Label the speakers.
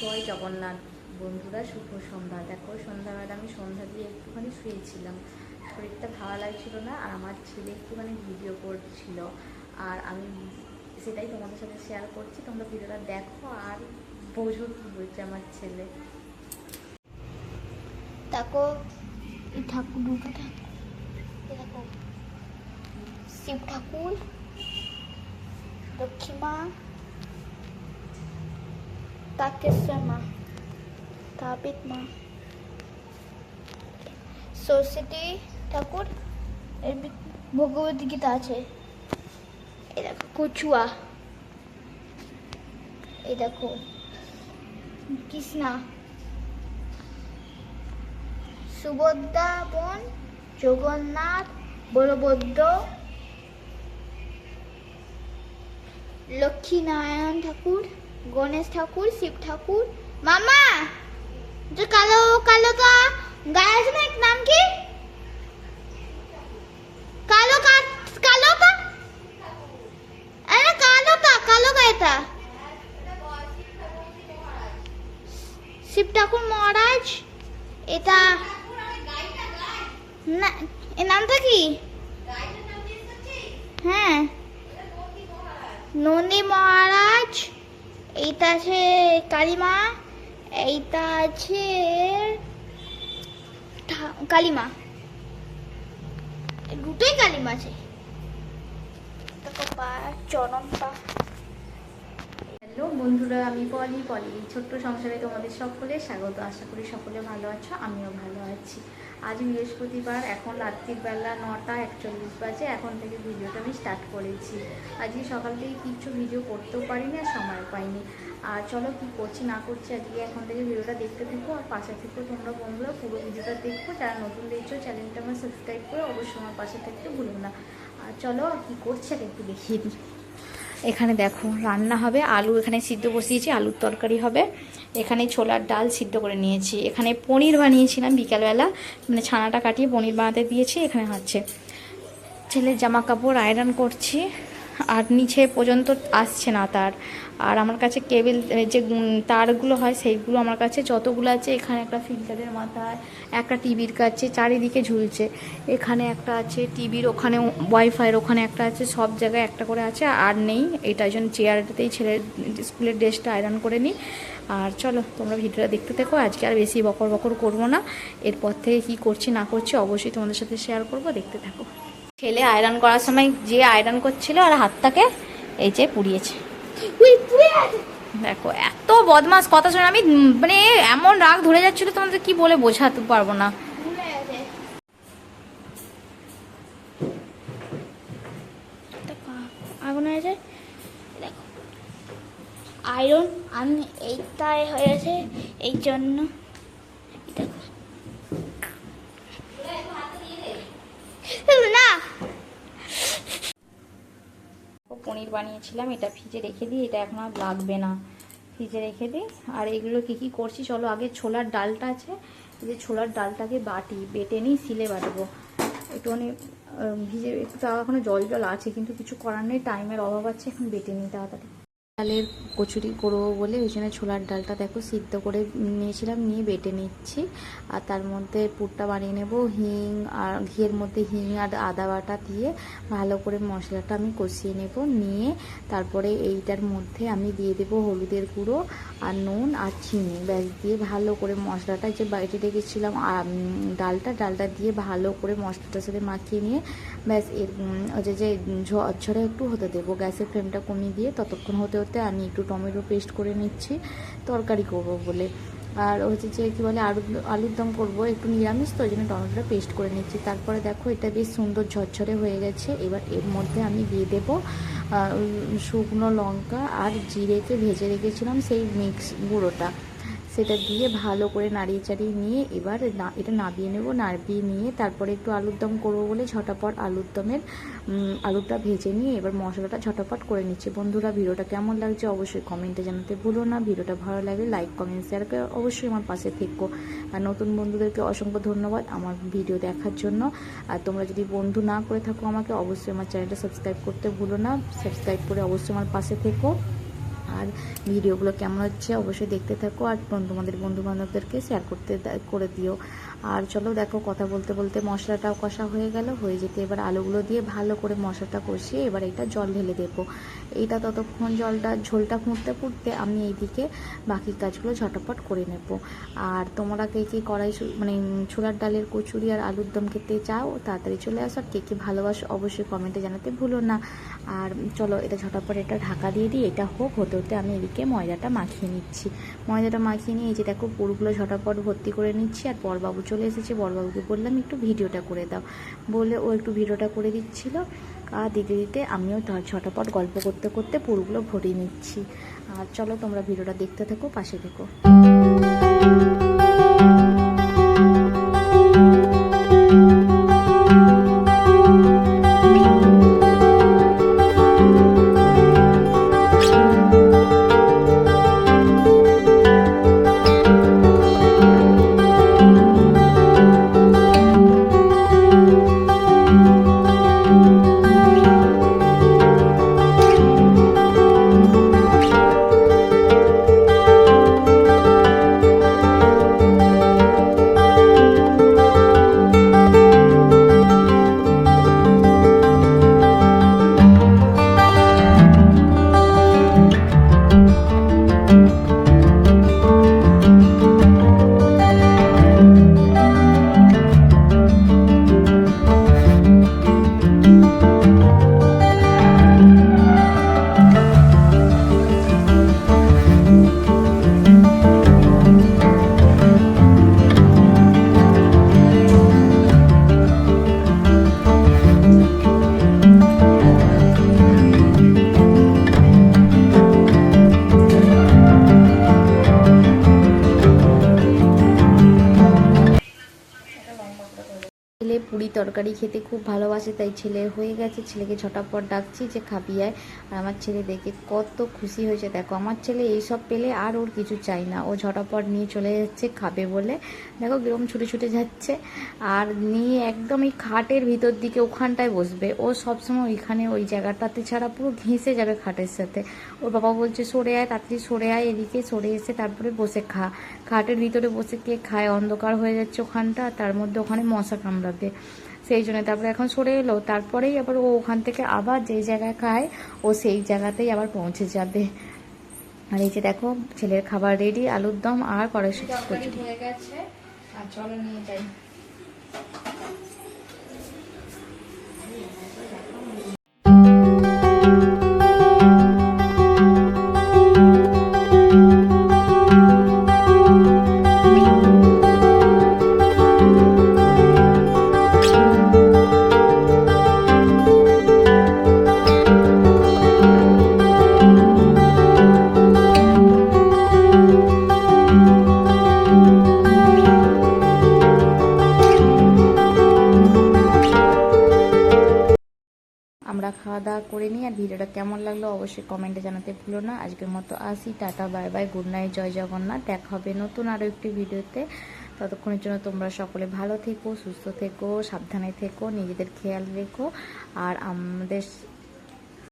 Speaker 1: জয় জগন্নাথ। বন্ধুরা, শুভ সন্ধ্যা। দেখো সন্ধ্যাবেলা আমি সন্ধ্যা দিয়ে একটুখানি শুয়েছিলাম। শরীরটা ভালো লাগছিল না, আর আমার ছেলে একটুখানি ভিডিও করছিল। আর আমি সেটাই তোমাদের সাথে শেয়ার করছি। তোমরা ভিডিওটা দেখো আর বোঝো কী বলছে আমার ছেলে।
Speaker 2: দেখো ঠাকুর, দুটো ঠাকুর। দেখো, শিব ঠাকুর, লক্ষ্মী মা তাকেশ্বর মা তাপিত মা সরস্বতী ঠাকুর এর ভগবত গীতা আছে এই দেখো কচুয়া এই দেখো কৃষ্ণা সুভদ্রা বোন জগন্নাথ বলভদ্র লক্ষ্মীনারায়ণ ঠাকুর গণেশ ঠাকুর, শিব ঠাকুর। মামা, যে কালো কালোটা গায়ে আছে না নাম কি? কালো কা- কালোটা আরে কালোটা কালো গায়েটা শিব ঠাকুর মহারাজ, এটা না এর নামটা কি? হ্যাঁ। নন্দী মহারাজ। এইটা আছে কালিমা, এইটা আছে কালিমা। দুটোই কালিমা আছে।
Speaker 1: হ্যালো বন্ধুরা, আমি পলি পলি। ছোট্ট সংসারে তোমাদের সকলে স্বাগত। আশা করি সকলে ভালো আছো, আমিও ভালো আছি। আজ বৃহস্পতিবার, এখন রাত্রিবেলা নটা একচল্লিশ বাজে, এখন থেকে ভিডিওটা আমি স্টার্ট করেছি। আজকে সকাল থেকে কিচ্ছু ভিডিও করতেও পারিনি আর সময় পাইনি। আর চলো কি করছি, না করছি, আজকে এখন থেকে ভিডিওটা দেখতে থাকো। আর পাশে থেকে তোমরা বন্ধুরা, পুরো ভিডিওটা দেখো। যারা নতুন দেখছ চ্যানেলটা আমার সাবস্ক্রাইব করে। অবশ্যই আমার পাশে থাকতে ভুলো না। আর চলো কি করছে একটু দেখিয়ে দিই এখানে দেখো, রান্না হবে, আলু এখানে সিদ্ধ বসিয়েছি, আলুর তরকারি হবে। এখানে ছোলার ডাল সিদ্ধ করে নিয়েছি। এখানে পনির বানিয়েছিলাম বিকালবেলা। মানে ছানাটা কাটিয়ে পনির বানাতে দিয়েছি, এখানে হচ্ছে। ছেলের জামা কাপড় আয়রন করছি। আর নিচে পর্যন্ত আসছে না তার। আর আমার কাছে কেবেল যে তারগুলো হয় সেইগুলো আমার কাছে যতগুলো আছে, এখানে একটা ফিল্টারের মাথায়, একটা টিভির কাছে, চারিদিকে ঝুলছে। এখানে একটা আছে টিভির, ওখানে ওয়াইফাইয়ের, ওখানে একটা আছে, সব জায়গায় একটা করে আছে, আর নেই। এটার জন্য চেয়ারটাতেই ছেলের স্কুলের ড্রেসটা আয়রন করে নিই। আর চলো, তোমরা ভিডিওটা দেখতে থাকো, আজকে আর বেশি বকর বকর করব না। এরপর থেকে কী করছি না করছি অবশ্যই তোমাদের সাথে শেয়ার করব, দেখতে থাকো। ছেলে আয়রন করার সময় যে আয়রন করছিল আর হাতটাকে এই যে পুড়িয়েছে। দেখো এত বদমাস কথা শুনে আমি মানে এমন রাগ ধরে যাচ্ছিল তোমাদের কি বলে বোঝাতে পারব না।
Speaker 2: আগুন হয়েছে। দেখো আয়রন আমি এইটাই হয়েছে এই জন্য এই দেখো না
Speaker 1: ও পনির বানিয়েছিলাম এটা ফ্রিজে রেখে দিই এটা এখন আর লাগবে না। ফ্রিজে রেখে দিই। আর এগুলো কি কি করছি চলো আগে ছোলার ডালটা আছে যে ছোলার ডালটাকে বাটি বেটে নিই সিলে বাটবো। একটুখানি আহ, ভিজে একটু তাও এখনও জল জল আছে কিন্তু কিছু করার নেই টাইমের অভাব আছে এখন বেটে নিই তাড়াতাড়ি। ডালের কচুরি করব বলে, ওই জন্য ছোলার ডালটা দেখো সিদ্ধ করে নিয়েছিলাম, নিয়ে বেটে নিচ্ছি। আর তার মধ্যে পুরটা বানিয়ে নেব, হিং আর ঘিয়ের মধ্যে হিং আর আদা বাটা দিয়ে ভালো করে মশলাটা আমি কষিয়ে নেব, নিয়ে তারপরে এইটার মধ্যে আমি দিয়ে দেব হলুদের গুঁড়ো আর নুন আর চিনি। ব্যাস, দিয়ে ভালো করে মশলাটা যে বাইরে রেখেছিলাম ডালটা ডালটা দিয়ে ভালো করে মশলাটার সাথে মাখিয়ে নিয়ে, ব্যাস, এর যে ঝরঝরে একটু হতে দেবো। গ্যাসের ফ্লেমটা কমিয়ে দিয়ে ততক্ষণ হতে হতে আমি একটু টমেটো পেস্ট করে নিচ্ছি, তরকারি করব বলে। আর হচ্ছে যে কী বলে, আলু, আলুর দম করব, একটু নিরামিষ, তো ওই জন্য টমেটোটা পেস্ট করে নিচ্ছি। তারপরে দেখো, এটা বেশ সুন্দর ঝরঝরে হয়ে গেছে। এবার এর মধ্যে আমি দিয়ে দেবো শুকনো লঙ্কা আর জিরেকে ভেজে রেখেছিলাম সেই মিক্স গুঁড়োটা। সেটা দিয়ে ভালো করে নাড়িয়ে চাড়িয়ে নিয়ে এবার এটা নাবিয়ে নেব, নাবিয়ে নিয়ে তারপরে একটু আলুর দম করব বলে ঝটাপট আলুর দমের আলুটা ভেজে নিয়ে এবার মশলাটা ঝটাপট করে নিচ্ছি। বন্ধুরা, ভিডিওটা কেমন লাগছে অবশ্যই কমেন্টে জানাতে ভুলো না। ভিডিওটা ভালো লাগলে লাইক, কমেন্ট শেয়ার করে অবশ্যই আমার পাশে থেকো। আর নতুন বন্ধুদেরকে অসংখ্য ধন্যবাদ আমার ভিডিও দেখার জন্য। আর তোমরা যদি বন্ধু না করে থাকো আমাকে, অবশ্যই আমার চ্যানেলটা সাবস্ক্রাইব করতে ভুলো না। সাবস্ক্রাইব করে অবশ্যই আমার পাশে থেকো। আর ভিডিওগুলো কেমন হচ্ছে অবশ্যই দেখতে থাকো আর তোমাদের বন্ধু বান্ধবদেরকে শেয়ার করতে করে দিও। আর চলো দেখো কথা বলতে বলতে মশলাটাও কষা হয়ে গেল, হয়ে যেতে এবার আলুগুলো দিয়ে ভালো করে মশলাটা কষিয়ে এবার এটা জল ঢেলে দেবো। এইটা ততক্ষণ জলটা, ঝোলটা ফুটতে ফুটতে আমি এইদিকে বাকি কাজগুলো ঝটপট করে নেব। আর তোমরা কে কে কড়াই মানে ছোলার ডালের কচুরি আর আলুর দম খেতে চাও, তাড়াতাড়ি চলে আসো। আর কে কে ভালোবাসো অবশ্যই কমেন্টে জানাতে ভুলো না। আর চলো এটা ঝটপট এটা ঢাকা দিয়ে দিই, এটা হোক, হতে হতে আমি এদিকে ময়দাটা মাখিয়ে নিচ্ছি। ময়দাটা মাখিয়ে নিয়ে এই যে দেখো পুরগুলো ঝটাপট ভর্তি করে নিচ্ছি আর বরবাবু চলে এসেছে। বরবাবুকে বললাম, একটু ভিডিওটা করে দাও। বলে ও একটু ভিডিওটা করে দিচ্ছিল। আর দিতে দিতে আমিও ঝটাপট গল্প করতে করতে পুরগুলো ভরিয়ে নিচ্ছি। আর চলো তোমরা ভিডিওটা দেখতে থাকো, পাশে থেকো। ছেলে পুরি তরকারি খেতে খুব ভালোবাসে, তাই ছেলে হয়ে গেছে, ছেলেকে ঝটাপট ডাকছি যে খাবি আয় আর আমার ছেলে দেখে কত খুশি হয়েছে। দেখো, আমার ছেলে এইসব পেলে আর ওর কিছু চাই না। ও ঝটাপট নিয়ে চলে যাচ্ছে খাবে বলে। দেখো কীরকম ছুটে ছুটে যাচ্ছে। আর নিয়ে একদম এই খাটের ভিতর দিকে ওখানটায় বসবে। ও সবসময় ওইখানে, ওই জায়গাটাতে ছাড়া পুরো ঘেঁষে যাবে খাটের সাথে। ওর বাবা বলছে, সরে আয়, তাড়াতাড়ি সরে আয় এদিকে, সরে এসে তারপরে বসে খা। খাটের ভিতরে বসে কে খায়? অন্ধকার হয়ে যাচ্ছে ওখানটা। তার মধ্যে ওখানে মশা কামড়াবে। সেই জন্য তারপরে এখন সরে এলো। তারপরেই আবার ও ওখান থেকে আবার যেই জায়গায় খায়, ও সেই জায়গাতেই আবার পৌঁছে যাবে। আর এই যে দেখো, ছেলের খাবার রেডি আলুর দম আর কড়াইশুটি
Speaker 2: হয়ে গেছে,
Speaker 1: আর চলো নিয়ে যাই। দাওয়া করে নিই, আর ভিডিওটা কেমন লাগল অবশ্যই কমেন্টে জানাতে ভুলো না। আজকের মতো আসি, tata bye bye good night জয় জগন্নাথ। দেখা হবে নতুন আরও একটি ভিডিওতে। ততক্ষণের জন্য তোমরা সকলে ভালো থেকো, সুস্থ থেকো, সাবধানে থেকো, নিজেদের খেয়াল রেখো। আর আমাদের